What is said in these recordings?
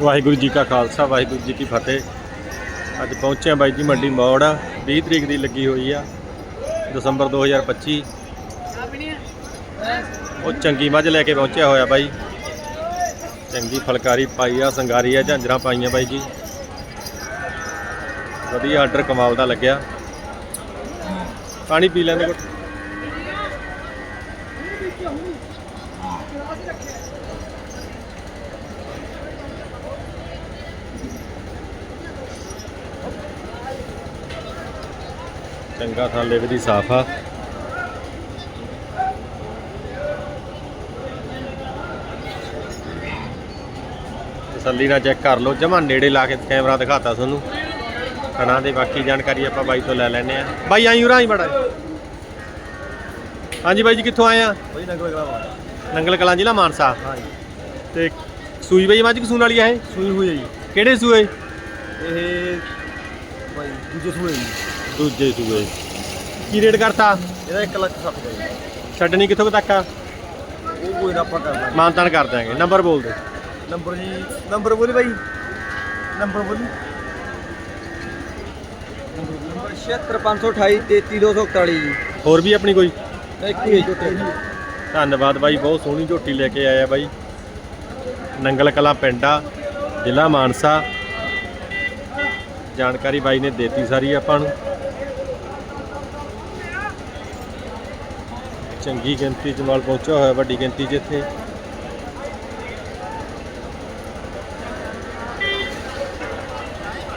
ਵਾਹਿਗੁਰੂ ਜੀ ਕਾ ਖਾਲਸਾ, ਵਾਹਿਗੁਰੂ ਜੀ ਕੀ ਫਤਿਹ। ਅੱਜ ਪਹੁੰਚੇ ਹਾਂ ਬਾਈ ਜੀ, ਮੰਡੀ ਮੌੜ। 20 ਤਰੀਕ ਦੀ ਲੱਗੀ ਹੋਈ ਆ, ਦਸੰਬਰ 2025 ਉਹ ਚੰਗੀ ਮੱਝ ਲੈ ਕੇ ਪਹੁੰਚਿਆ ਹੋਇਆ ਬਾਈ। ਚੰਗੀ ਫਲਕਾਰੀ ਪਾਈ ਆ, ਸੰਗਾਰੀ ਆ, ਝਾਂਜਰਾਂ ਪਾਈਆਂ ਬਾਈ ਜੀ। ਵਧੀਆ ਆਰਡਰ ਕਮਾਲ ਦਾ ਲੱਗਿਆ। ਪਾਣੀ ਪੀ ਲੈਂਦੇ ਕੋਲ। ਚੰਗਾ ਥਾਂ ਲਿਵਦੀ ਸਾਫ਼ ਆ। ਤਸੱਲੀ ਨਾਲ ਚੈੱਕ ਕਰ ਲਓ ਜਮਾ ਨੇੜੇ ਲਾ ਕੇ ਕੈਮਰਾ ਦਿਖਾਤਾ ਤੁਹਾਨੂੰ। ਕਣਾ ਦੇ ਬਾਕੀ ਜਾਣਕਾਰੀ ਆਪਾਂ ਬਾਈ ਤੋਂ ਲੈ ਲੈਣੇ ਆ। ਬਾਈ ਆਈ ਉਰਾਂ ਹੀ ਬੜਾ ਹਾਂਜੀ ਬਾਈ ਜੀ ਕਿੱਥੋਂ ਆਏ ਆ? ਬਈ ਨੰਗਲ ਕਲਾਵਾ ਨੰਗਲ ਕਲਾਂ ਜ਼ਿਲ੍ਹਾ ਮਾਨਸਾ। ਹਾਂਜੀ। ਤੇ ਸੂਈ ਬਾਈ ਮੱਝ ਕਸੂਨ ਵਾਲੀ ਆ ਇਹ? ਸੂਈ ਹੋਈ ਜੀ। ਕਿਹੜੇ ਸੂਏ? ਇਹ ਬਾਈ ਦੂਜੇ ਸੂਏ ਜੀ ਦੂਜੇ ਸੂਏ। ਕੀ ਰੇਟ ਕਰਤਾ? ਇਹਦਾ 1 ਲੱਖ 60 ਦਾ ਛੱਡਣੀ ਕਿੱਥੋਂ ਕੁ ਤੱਕ ਆ? ਉਹ ਕੋਈ ਨਾ ਆਪਾਂ ਕਰਦਾ ਮਾਨਤਾਨ ਕਰ ਦਾਂਗੇ ਨੰਬਰ ਬੋਲ ਦੇ। ਨੰਬਰ ਜੀ ਨੰਬਰ ਬੋਲੀ ਬਾਈ। ਨੰਬਰ ਬੋਲੀ। ਨੰਬਰ 76528 33241 ਜੀ। ਹੋਰ ਵੀ ਆਪਣੀ ਕੋਈ? ਇੱਕ ਹੀ ਝੋਟੇ। ਧੰਨਵਾਦ ਬਾਈ ਬਹੁਤ ਸੋਹਣੀ ਝੋਟੀ ਲੈ ਕੇ ਆਇਆ ਬਾਈ। ਨੰਗਲ ਕਲਾ ਪਿੰਡ ਆ ਜ਼ਿਲ੍ਹਾ ਮਾਨਸਾ। ਜਾਣਕਾਰੀ ਬਾਈ ਨੇ ਦੇਤੀ ਸਾਰੀ ਆਪਾਂ ਨੂੰ। ਚੰਗੀ ਗਿਣਤੀ ਚ ਮਾਲ ਪਹੁੰਚਿਆ ਹੋਇਆ, ਵੱਡੀ ਗਿਣਤੀ 'ਚ ਇੱਥੇ।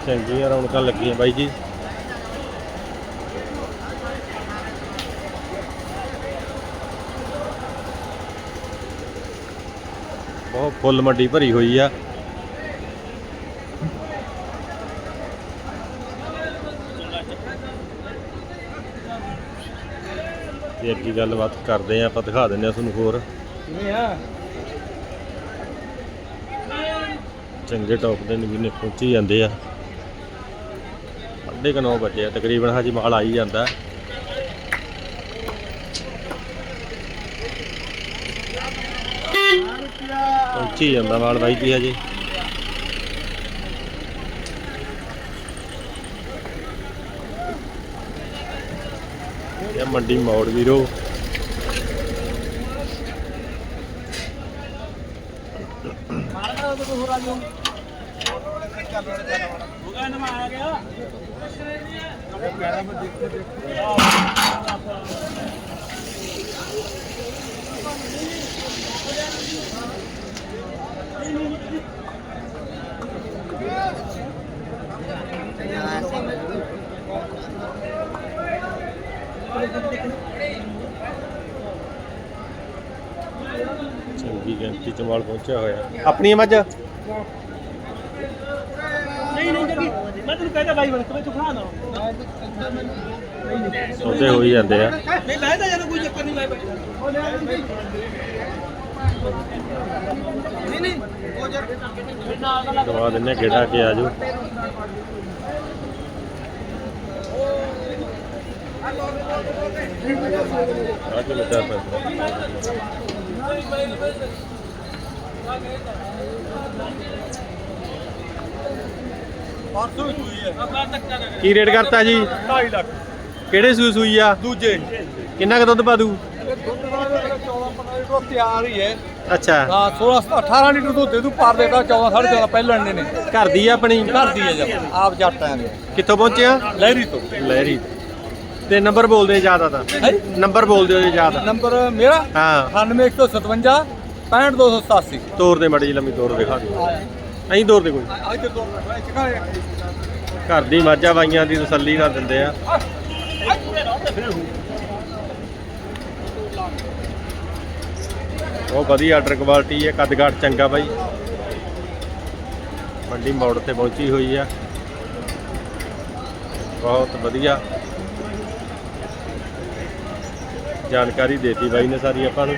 ਚੰਗੀਆਂ ਰੌਣਕਾਂ ਲੱਗੀਆਂ ਬਾਈ ਜੀ। ਬਹੁਤ ਫੁੱਲ ਮੰਡੀ ਭਰੀ ਹੋਈ ਆ। ਤੇ ਅੱਗੇ ਗੱਲਬਾਤ ਕਰਦੇ ਆ ਆਪਾਂ ਦਿਖਾ ਦਿੰਦੇ ਆ ਤੁਹਾਨੂੰ ਹੋਰ। ਕਿਵੇਂ ਆ? ਚੰਗੇ ਟੌਪ ਦੇ ਨਵੀਨੇ ਪਹੁੰਚੀ ਜਾਂਦੇ ਆ। ਸਾਢੇ ਕੁ ਨੌ ਵਜੇ ਆ ਤਕਰੀਬਨ ਹਜੇ ਮਾਲ ਆਈ ਜਾਂਦਾ। ਪਹੁੰਚੀ ਜਾਂਦਾ ਮਾਲ ਬਾਈ ਜੀ ਹਜੇ। ਇਹ ਮੰਡੀ ਮੌੜ ਵੀਰੋ। ਚੰਗੀ ਗਿਣਤੀ ਚ ਮਾਲ ਪਹੁੰਚਿਆ ਹੋਇਆ। ਆਪਣੀ ਮੱਝ? ਨਹੀਂ ਨਹੀਂ ਜਗੀ ਮੈਂ ਤੈਨੂੰ ਕਹਿੰਦਾ ਬਾਈ ਬਣ ਕੇ ਤੂੰ ਖਾ ਨਾ। ਸੌਦੇ ਹੋਈ ਜਾਂਦੇ ਆ। ਨਹੀਂ ਲੈਦਾ ਜਦੋਂ ਕੋਈ ਚੱਕਰ ਨਹੀਂ ਮੈਂ ਬੈਠਾ। ਨਹੀਂ ਨਹੀਂ ਉਹ ਜਰ ਦਵਾ ਦਿੰਨੇ ਗੇੜਾ ਕੇ ਆਜੋ ਆ ਕੇ ਲੱਗਾ ਪੈਸਾ ਪਰਸੋਂ ਹੀ ਸੂਈ ਹੈ ਨਾ ਕੀ ਰੇਟ ਕਰਤਾ ਜੀ? 2.5 ਲੱਖ। ਕਿਹੜੇ ਸੂਈ ਸੂਈ ਆ? ਦੂਜੇ। ਕਿੰਨਾ ਕੁ ਦੁੱਧ ਪਾ ਦੂ? ਦੁੱਧ ਦਾ 14 15 ਲੀਟਰ ਤਿਆਰ ਹੀ ਹੈ। ਅੱਛਾ ਹਾਂ 16 18 ਲੀਟਰ ਦੁੱਧ ਦੇ ਦੂ ਪਾਰ ਦੇਦਾ 14 14.5 ਪਹਿਲਾਂ ਨੇ। ਘਰ ਦੀ ਆ ਆਪਣੀ? ਘਰ ਦੀ ਹੈ ਜਬ ਆਪ ਜੱਟ ਆਂ ਕਿੱਥੋਂ ਪਹੁੰਚਿਆ ਲਹਿਰੀ ਤੋਂ। ਲਹਿਰੀ। ਤੇ ਨੰਬਰ ਬੋਲ ਦੇ ਜ਼ਿਆਦਾ ਤਾਂ। ਹੈ? ਨੰਬਰ ਬੋਲ ਦਿਓ ਜੀ ਜ਼ਿਆਦਾ। ਨੰਬਰ ਮੇਰਾ ਹਾਂ। 98157 65287 ਤੋਰ ਦੇ ਮੜੀ ਲੰਮੀ ਤੋਰ ਦਿਖਾ ਦਿਓ। ਐਂ ਤੋਰ ਦੇ ਕੋਈ। ਅੱਜ ਤੋਂ ਘਰ ਦੀ ਮਾਝਾ ਬਾਈਆਂ ਦੀ ਤਸੱਲੀ ਨਾਲ ਦਿੰਦੇ ਆ। ਉਹ ਵਧੀਆ ਆਰਡਰ ਕੁਆਲਿਟੀ ਹੈ ਕੱਦਗਾਟ ਚੰਗਾ ਬਾਈ। ਮੰਡੀ ਮੋੜ ਤੇ ਪਹੁੰਚੀ ਹੋਈ ਆ। ਬਹੁਤ ਵਧੀਆ। ਜਾਣਕਾਰੀ ਦੇਤੀ ਬਾਈ ਨੇ ਸਾਰੀ ਆਪਾਂ ਨੂੰ।